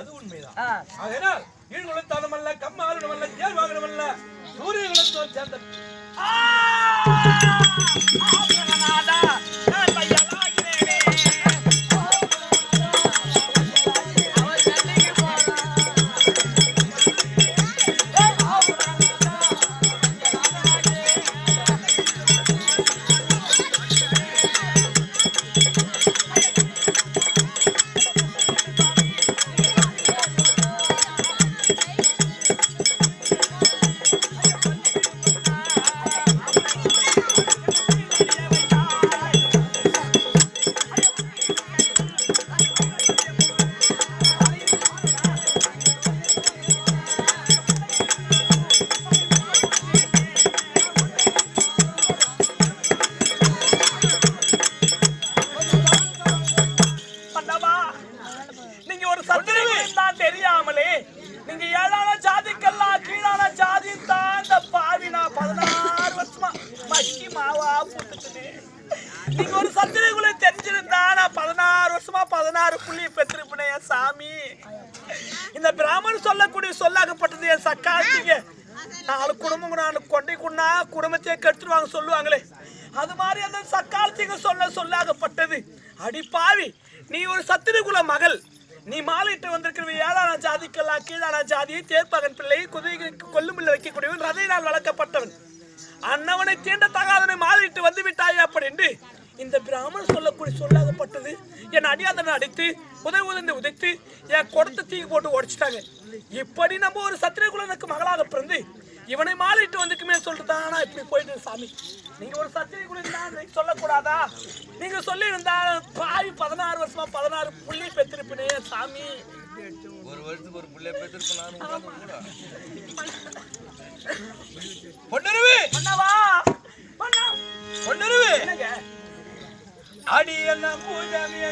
அது உண்மைதான். அதனால் ஈழ்குலத்தாலும் அல்ல கம்மாலும் அல்ல தேர்வாகனம் அல்ல சூரிய குலத்தோர் சேர்ந்த பதினாறு புள்ளி பெற்றிருப்பேன் என் சாமி. இந்த பிராமணன் சொல்லக்கூடிய சொல்லாகப்பட்டது என் சக்காச்சிங்க நாலு குடும்பம் நாலு கொண்டை குண்ணா குடும்பத்தையே கெடுத்துருவாங்க சொல்லுவாங்களே. அது மாதிரி அந்த சக்காலத்திங்க சொல்ல சொல்லாகப்பட்டது. அடி பாவி நீ ஒரு சத்திரிகுல மகள். நீ மாலையிட்டு வந்திருக்கிற ஏழான ஜாதிக்கெல்லாம் கீழான ஜாதியை தேர்ப்பகன் பிள்ளை குதிரை கொல்லுமில்ல வைக்கக்கூடியவன் ரதையினால் வளர்க்கப்பட்டவன். அன்னவனை தீண்ட தகாதனை மாலையிட்டு வந்து விட்டாய் அப்படின்னு இந்த பிராமணன் சொல்லக்கூடிய சொல்லாகப்பட்டது என் அடியாதனை அடித்து உதவி உதந்து உதைத்து என் குடத்தை தீக்கு போட்டு உடைச்சிட்டாங்க. இப்படி நம்ம ஒரு சத்திரகுலனுக்கு மகளாக பிறந்து இவனை மாறிட்டு வந்துக்குமே சொல்லிட்டு தானா இப்படி போயிட்டு சாமி. நீங்க ஒரு சத்திரகுலன் தான் சொல்லக்கூடாதா? நீங்க சொல்லி இருந்தா பாவி பதினாறு வருஷமா பதினாறு புள்ளி பெற்றிருப்பினே சாமி. ஒரு வருஷத்துக்கு ஒரு பிள்ளை பெற்றிருப்பேன் பொன்னருவி! மன்னவா மன்னா பொன்னருவி! என்னங்க? அடி என்ன பூஜாமிய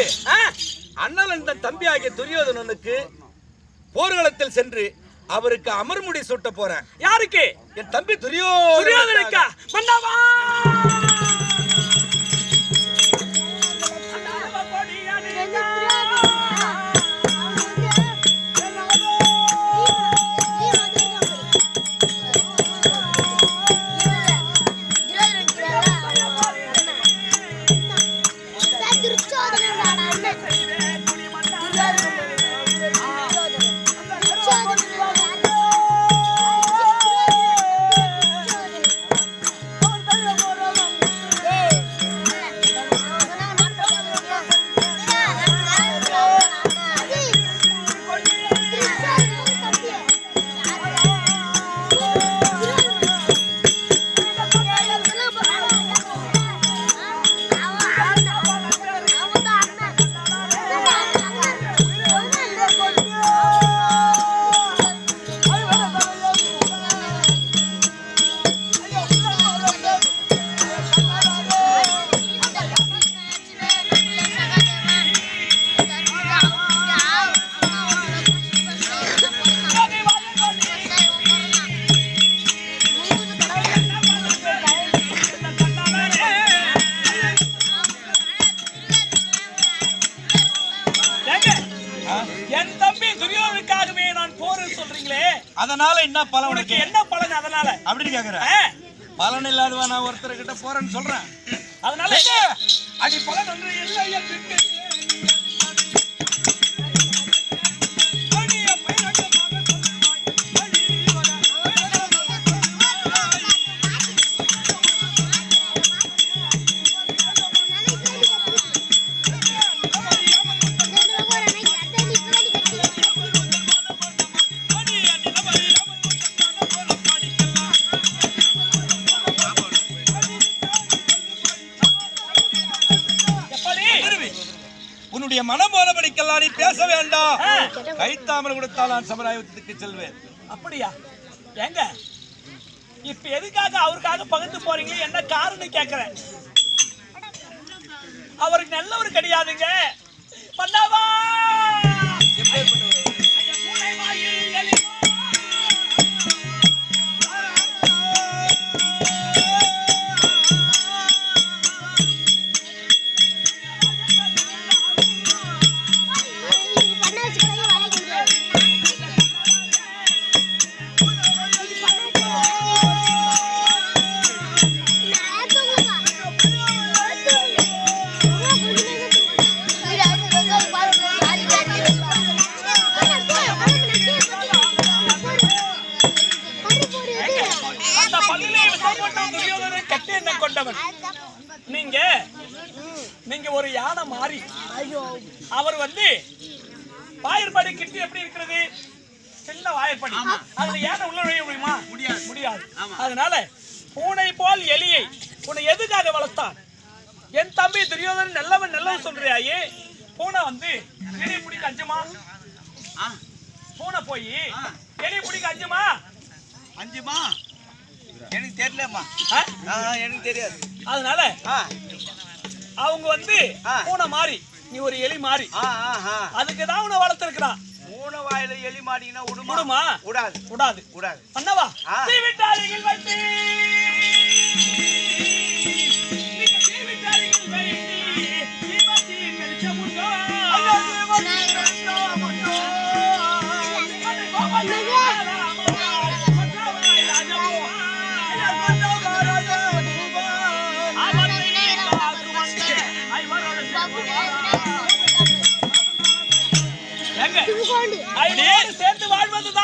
பொன்னிருவே ஆ, அண்ணல் அந்த தம்பி ஆகிய துரியோதனனுக்கு போர்க்களத்தில் சென்று அவருக்கு அமர்முடி சூட்ட போறேன். யாருக்கு? என் தம்பி துரியோதனுக்கா? மன்னவா நான் சமுதாயத்துக்கு செல்வேன். அப்படியா? ஏங்க இப்ப எதுக்காக அவருக்காக பகிர்ந்து போறீங்க? என்ன காரணம் கேக்குறேன். அவருக்கு நல்லவர் கிடையாதுங்க துரியோதனை கட்டி என்ன கொண்டவன். நீங்க நீங்க ஒரு யானை மாறி. அவர் வந்து வாயிற்படி கிட்டி எப்படி இருக்கிறது? சின்ன வாயிற்படி. அதுல யானை உள்ள நுழைய முடியுமா? முடியாது. முடியாது. அதனால பூனை போல் எலியை உன்னை எதுக்காக வளர்த்தான்? என் தம்பி துரியோதனன் நல்லவன் நல்லவன் சொல்றியாயே? பூனை வந்து எலி பிடிக்க அஞ்சுமா? பூனை போய் எலி பிடிக்க அஞ்சுமா? அஞ்சுமா? எனக்கு தெரியலம்மா. எனக்கு தெரியாது. அதனால அவங்க வந்து. பூனை மாறி நீ ஒரு எலி மாறி. அதுக்கு தான் உன்னை வளர்த்திருக்கிறான் மூணு வாயில எலி மாட்டிங்கன்னா விடுமா விடுமா விடாது விடாது விடாது அண்ணவா ஆ. தீவிட்டாரிகள் வைத்து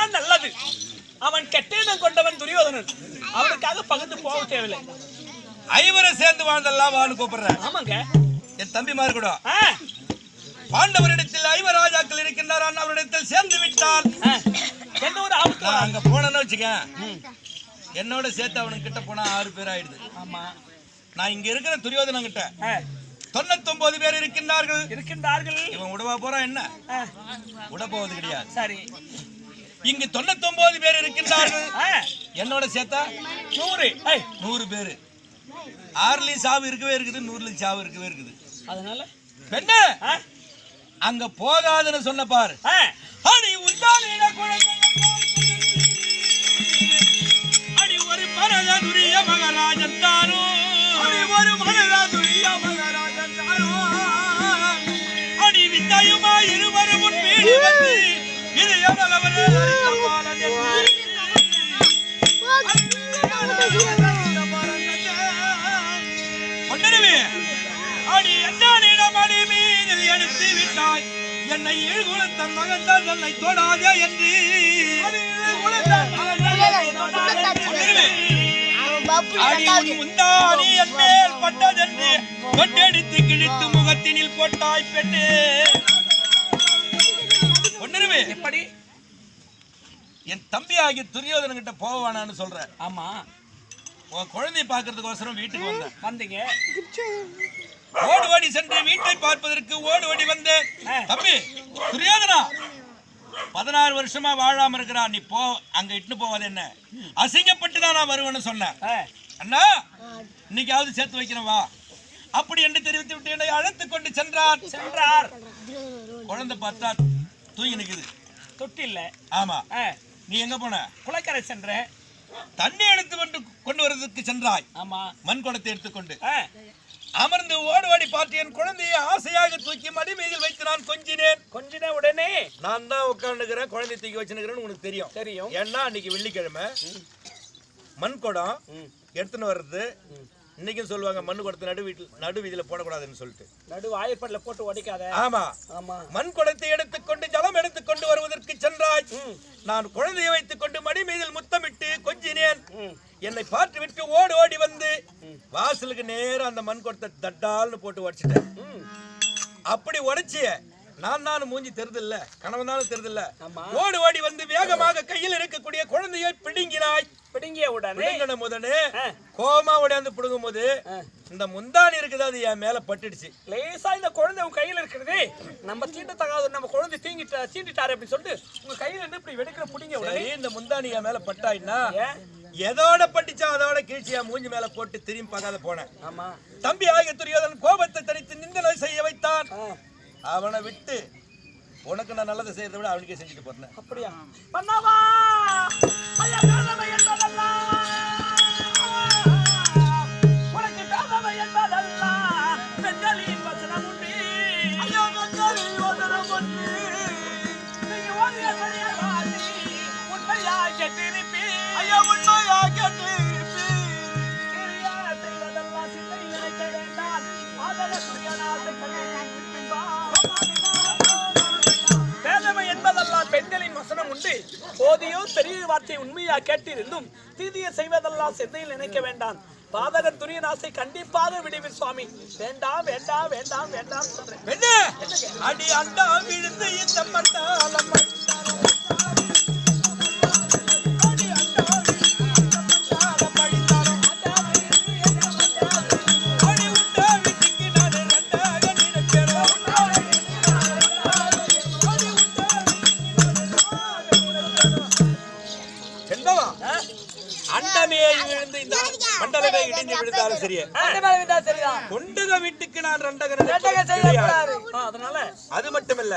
வாழ்வதுதான் நல்லது. அவன் கெட்டெண்ணம் கொண்டவன் துரியோதனன். அவனுக்காக பகிர்ந்து போக தேவையில்லை. ஐவரை சேர்ந்து வாழ்ந்தெல்லாம் வாழ்னு கூப்பிடுறேன் ஆமாங்க. என் தம்பிமார் கூட. பாண்டவரிடத்தில் ஐவ ராஜாக்கள் இருக்கின்றார். அவரிடத்தில் சேர்ந்து விட்டால். எந்த ஒரு ஆபத்து. அங்க போனேன்னு வச்சுக்க. என்னோட சேர்த்து அவனுக்கு கிட்ட போனா ஆறு பேர் ஆயிடுது. ஆமா. நான் இங்க இருக்கிற துரியோதனன் கிட்ட தொண்ணூத்தொன்பது பேர் இருக்கின்றார்கள். இருக்கின்றார்கள். இவன் உடவா போறான் என்ன? உட போவது கிடையாது. சரி. இங்கு தொண்ணூத்தொன்பது பேர் இருக்கின்றார்கள். என்னோட சேர்த்தா? நூறு. நூறு பேர். ஆறுலயும் சாவு இருக்கவே இருக்குது நூறுலயும் சாவு இருக்கவே இருக்குது. அதனால? ஆ, அங்க போகாதுன்னு சொன்ன பாரு. அடி உண்டான அடி ஒரு பரததுரிய மகராஜன் தானோ? அடி ஒரு மகராதுரிய மகராஜன் தானோ? அடி வித்தையுமா இருவரும் உன் வீடு வந்து என்னை இழுகுலத்தன் மகன் தான் என்னை தொடாதே என்று முந்தாணி என் மேல் பட்டதென்று கொண்டெடுத்து கிழித்து முகத்தினில் போட்டாய் பெண்ணே. கொண்டருவே எப்படி? என் தம்பி ஆகிய துரியோதனன் கிட்ட போவானான்னு சொல்ற. ஆமா. உன் குழந்தையை பார்க்கறதுக்கோசரம் வீட்டுக்கு வந்தேன். வந்தீங்க. ஓடு ஓடி சென்று வீட்டை பார்ப்பதற்கு ஓடு ஓடி வந்தேன். ஆ. தம்பி துரியோதனா? பதினாறு வருஷமா வாழாம இருக்கிறான். நீ போ அங்க இட்டுன்னு போவது என்ன? அசிங்கப்பட்டு தான் நான் வருவேன்னு சொன்னேன். அண்ணா இன்னைக்காவது சேர்த்து வைக்கிறேன் வா. அப்படி என்று தெரிவித்து விட்டு என்னை அழைத்து கொண்டு சென்றான் சென்றார். குழந்தை பார்த்தா தூங்கி நிக்குது. தொட்டில்ல. ஆமா. நீ எங்க போன? குளக்கரை சென்றேன். தண்ணி எடுத்து கொண்டு கொண்டு வருவதற்கு சென்றாய். ஆமா. மண் குடத்தை எடுத்துக்கொண்டு. அமர்ந்து ஓடுவாடி பார்த்து என் குழந்தையை ஆசையாக தூக்கி மடி மீதில் வைத்து நான் கொஞ்சினேன். கொஞ்ச உடனே? நான் தான் உட்காந்துக்கிறேன் குழந்தை தூக்கி வச்சுருக்கிறேன்னு உனக்கு தெரியும். தெரியும். ஏன்னா அன்னைக்கு வெள்ளிக்கிழமை மண் குடம். எடுத்துன்னு வர்றது இன்னைக்கும் சொல்லுவாங்க மண் குடத்தை நடு வீட்டில் நடு வீதியில போடக்கூடாதுன்னு சொல்லிட்டு. நடு வாயப்படல போட்டு உடைக்காத. ஆமா. ஆமா. மண் குடத்தை எடுத்துக்கொண்டு ஜலம் எடுத்துக்கொண்டு வருவதற்கு சென்றாய். நான் குழந்தையை வைத்துக்கொண்டு மடி மீதில் முத்தமிட்டு கொஞ்சினேன். என்னை பார்த்து விட்டு ஓடி ஓடி வந்து வாசலுக்கு நேரா அந்த மண் குடத்தை தட்டால்னு போட்டு உடைச்சிட்டேன். அப்படி உடைச்சிய. நான் தான் மூஞ்சி தெரிதில்ல கணவன் தானே தெரிதில்ல. ஓடி ஓடி வந்து வேகமாக கையில் இருக்கக்கூடிய குழந்தையை பிடுங்கினாய். பிடுங்கிய உடனே முதனே. கோமா ஓடியாந்து பிடுங்கும் போது. இந்த முந்தானி இருக்குது அது என் மேல பட்டுடுச்சு. லேசா இந்த குழந்தை உங்க கையில இருக்கிறது. நம்ம தீண்ட தகாத நம்ம குழந்தை தீங்கிட்ட தீண்டிட்டாரு அப்படின்னு சொல்லிட்டு உங்க கையில இருந்து இப்படி வெடுக்கிற புடிங்க உடனே இந்த முந்தானி என் மேல பட்டாயின்னா எதோட பட்டுச்சோ அதோட கீழ்ச்சியா மூஞ்சி மேல போட்டு திரும்பி பார்க்காத போனேன். ஆமா. தம்பி ஆகிய துரியோதன் கோபத்தை தனித்து நிந்தனை அவனை விட்டு உனக்கு நான் நல்லதை செய்யறதை விட அவனுக்கே செஞ்சுட்டு போறேன் அப்படியா? பண்ணவா? கொண்டு போதியோ தெரிய வார்த்தை உண்மையா கேட்டிருந்தும் தீதியை செய்வதெல்லாம் சிந்தையில் நினைக்க வேண்டாம். பாதகன் துரியன் ஆசை கண்டிப்பாக விடுவில் சுவாமி. வேண்டாம் வேண்டாம் வேண்டாம் வேண்டாம் சொல்றேன். அடி அண்டா விழுந்து இந்த மண்டாலம் ஆ, அதனால அது மட்டுமில்ல.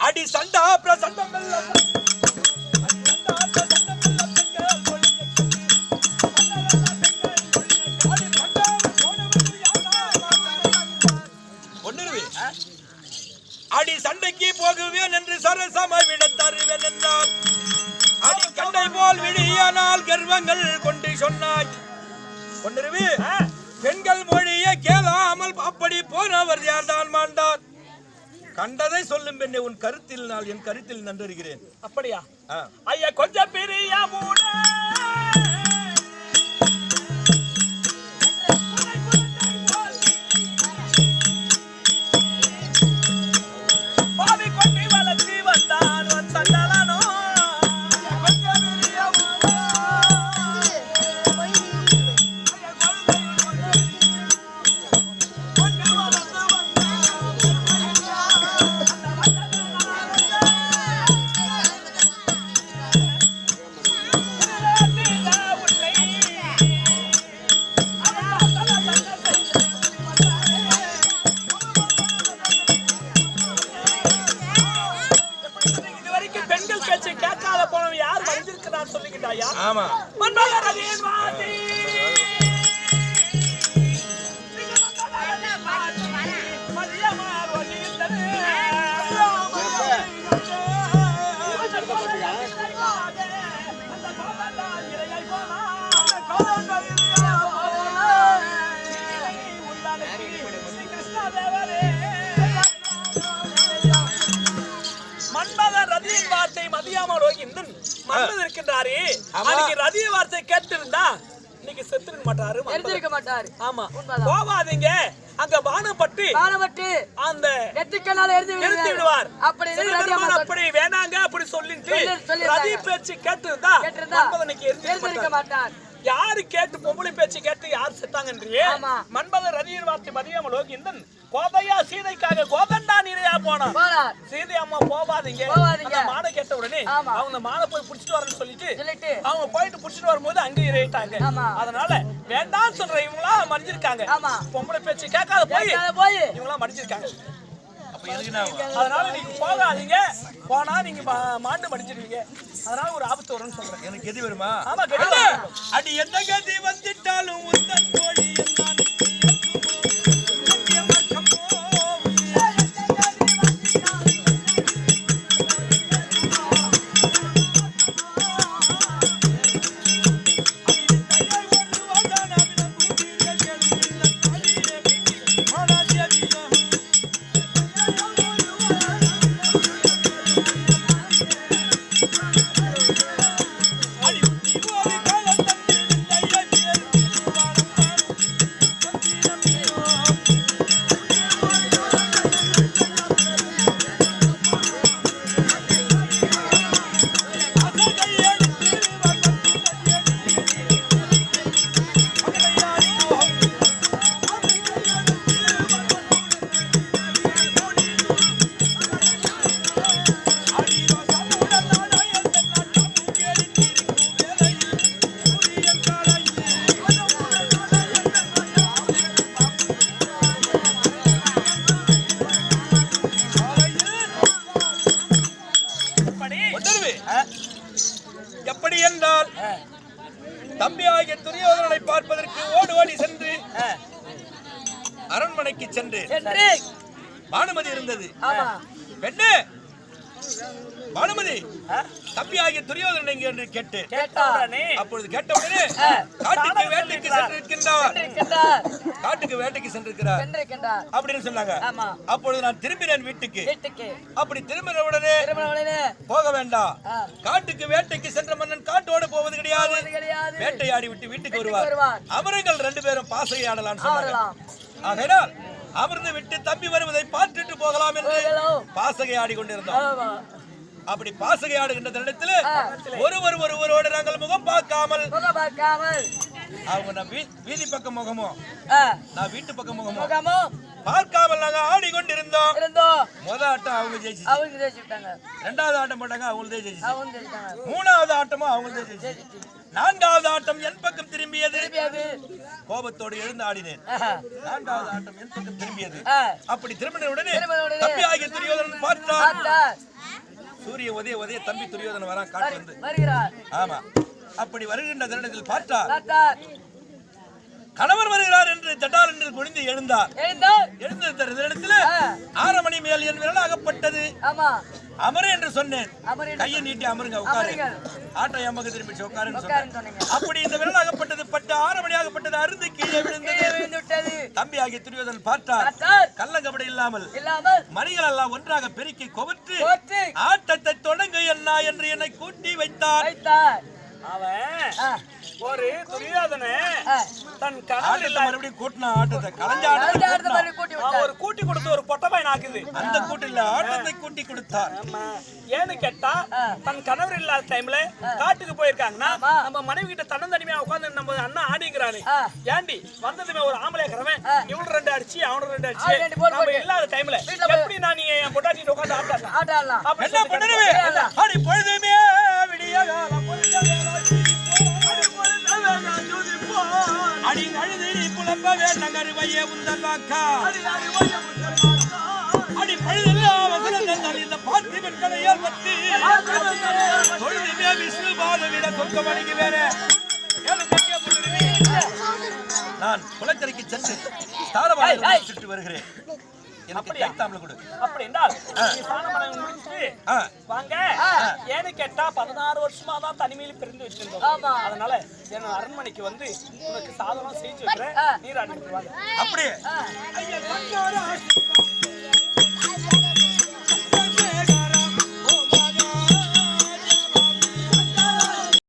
அடி சண்டா அப்புறம் சண்டம் இல்ல. அடி சண்டா அப்புறம் சண்டம் இல்ல. அடி சண்டைக்கு போகுவேன் என்று சரசம விட தருவேன் என்றார். அடி கண்டை போல் விழியானால் கர்வங்கள் கொண்டு சொன்னாய். ஒன்றுருவி பெண்கள் மொழியை கேளாமல் அப்படி போனவர் யார்தான் மாண்டார்? கண்டதை சொல்லும் பெண்ணே உன் கருத்தில் நான் என் கருத்தில் நன்றறிகிறேன் அப்படியா. ஐயா கொஞ்சம் பெரிய சொல்லிக்கிட்டாயா ஆமா. மன்மதரதியின் ஆமா. அன்னைக்கு ரதிய வார்த்தை கேட்டிருந்தா இன்னைக்கு செத்துருக்க மாட்டாரு. தெரிஞ்சிருக்க மாட்டாரு ஆமா. போகாதீங்க அங்க வானப்பட்டு பாலப்பட்டு அந்த எரிந்து நிறுத்தி விடுவார் அப்படி அப்படி வேணாங்க அப்படி சொல்லிட்டு. ரதி பேச்சு கேட்டிருந்தா கேட்டிருந்தா மன்மதனுக்கு எரிஞ்சிருக்க மாட்டார். யாரு கேட்டு பொம்பளை பேச்சு கேட்டு யார் செத்தாங்கன்றியே. மன்மதன் ரதியின் வார்த்தை மதியாம லோகிந்தன் கோதையா சீதைக்காக கோதண்டா நிறையா போனான். சீதை அம்மா போகாதீங்க மானை கேட்ட உடனே. அவங்க மானை போய் புடிச்சிட்டு வரேன்னு சொல்லிட்டு அவங்க போயிட்டு புடிச்சிட்டு வரும்போது அங்க இறையிட்டாங்க. அதனால வேண்டாம்னு சொல்ற இவங்களா மடிஞ்சிருக்காங்க. ஆமா. பொம்பளை பேச்சு கேட்காத போய். இவங்களா நான் அதனால நீங்க போகாதீங்க. போனா நீங்க மாண்டு மடிஞ்சிருவீங்க அதனால ஒரு ஆபத்து வரும்னு சொல்றேன். எனக்கு எது வருமா? ஆமா அடி எந்த கதி வந்துட்டாலும் உந்தன் மொழி தம்பியாகிய துரியோதனனை பார்ப்பதற்கு ஓடி ஓடி சென்று. அரண்மனைக்கு சென்று பானுமதி இருந்தது. பெண்ணே! பானுமதி! ஆ? தம்பியாகிய துரியோதனன் எங்கே என்று கேட்டு கேட்ட உடனே. அப்பொழுது காட்டுக்கு வேட்டைக்கு சென்றிருக்கின்றார். காட்டுக்கு வேட்டைக்கு சென்றிருக்கிறார். அப்படின்னு சொன்னாங்க. அப்பொழுது நான் திரும்பினேன் வீட்டுக்கு. அப்படி திரும்பின உடனே போக வேண்டாம். காட்டுக்கு வேட்டைக்கு சென்ற மன்னன் காட்டோட போவது கிடையாது. வேட்டையாடி விட்டு வீட்டுக்கு வருவார். அமரங்கள் ரெண்டு பேரும் பாசை ஆடலாம் சொன்னாங்க ஆடலாம். ஆகையால் அமர்ந்து விட்டு தம்பி வருவதை பார்த்துட்டு போகலாம் என்று ஆடி கொண்டிருந்தோம் அப்படி பாசகை ஆடுகின்ற தருணத்தில். ஒருவர் ஒருவரோடு நாங்கள் முகம் பார்க்காமல் அவங்க நான் வீதி பக்கம் முகமோ? நான் வீட்டு பக்கம் முகமோ? பார்க்காமல் நாங்க ஆடிக்கொண்டிருந்தோம். முத ஆட்டம் அவங்க ஜெயிச்சு அவங்க ஜெயிச்சுட்டாங்க. ரெண்டாவது ஆட்டம் போட்டாங்க அவங்களதே ஜெயிச்சு மூணாவது ஆட்டமும் அவங்களதே ஜெயிச்சு ஜெயிச்சு நான்காவது ஆட்டம் என் பக்கம் திரும்பியது. கோபத்தோடு எழுந்து ஆடினேன். நான்காவது ஆட்டம் என் பக்கம் திரும்பியது. அப்படி திரும்பின உடனே தம்பி ஆகிய துரியோதனன் பார்த்தான். சூரிய உதய உதய தம்பி துரியோதனன் வரான் காட்டு வந்து. வருகிறார் ஆமா. அப்படி வருகின்ற தருணத்தில் பார்த்தார். கணவர் வருகிறார் என்று தட்டால் என்று குனிந்து எழுந்தார். எழுந்த ஆறு மணி மேல் என் விரல் அகப்பட்டது. அமரு என்று சொன்னேன். கையை நீட்டி அமருங்க உட்காரு. ஆட்டோ எம்மக்கு திரும்பி உட்காருன்னு சொன்னேன். அப்படி இந்த விரல் அகப்பட்டது பட்டு ஆறு மணி ஆகப்பட்டது அருந்து கீழே விழுந்தது. தம்பி ஆகிய துரியோதன் பார்த்தார். கள்ளங்கபடி இல்லாமல் மணிகள் எல்லாம் ஒன்றாக பெருக்கி கொவற்று ஆட்டத்தை தொடங்கு என்ன என்று என்னை கூட்டி வைத்தார். அவன் ஒரு துரியோதன. தன் ஆட்டத்தை மறுபடியும் கூட்டின ஆட்டத்தை? கலைஞ்ச ஒரு கூட்டி கொடுத்து ஒரு பொட்டப்பாய் நாக்குது அந்த கூட்டில் ஆட்டத்தை கூட்டி கொடுத்தார். ஆமா. ஏன்னு கேட்டா. தன் கணவர் இல்லாத டைம்ல காட்டுக்கு போயிருக்காங்கன்னா. நம்ம மனைவி கிட்ட தன்னந்தனிமையா உட்கார்ந்து நம்ம அண்ணன் ஆடிக்கிறானு. ஆ. ஏண்டி வந்ததுமே ஒரு ஆம்பளை. இவனு ரெண்டு அடிச்சு அவனு ரெண்டு அடிச்சு. நம்ம. இல்லாத டைம்ல எப்படி நான் நீங்க என் பொட்டாட்டி உட்கார்ந்து ஆட்டாங்க ஆட்ட ஆடலாம். அப்படி என்ன சொல்லி பண்ணுவே? கேட்டா. அடி பொழுதுமே விடிய காலம் அடி அழுதிரி புலம்ப வேண்டங்கரு வைய உந்தன் வாக்கா அடி பழுதெல்லாம் வசனங்கள் இந்த பாத்தி பெண்களையால் பற்றி தொழுதுமே விஷ்ணு பாலுவிட வேற. நான் குளக்கரைக்கு சென்று தாரவாளை சுட்டு வருகிறேன். எனக்கு? கைத்தாமலை கொடு. அப்படி என்றால் நீ முடிச்சுட்டு ஆ. வாங்க. ஏன்னு கேட்டா பதினாறு வருஷமா தான் தனிமையில் பிரிந்து வச்சிருந்தோம். அதனால என் அரண்மனைக்கு வந்து உனக்கு சாதனம் செஞ்சு வைக்கிறேன். நீர் அடிக்கிட்டு வாங்க. அப்படியே.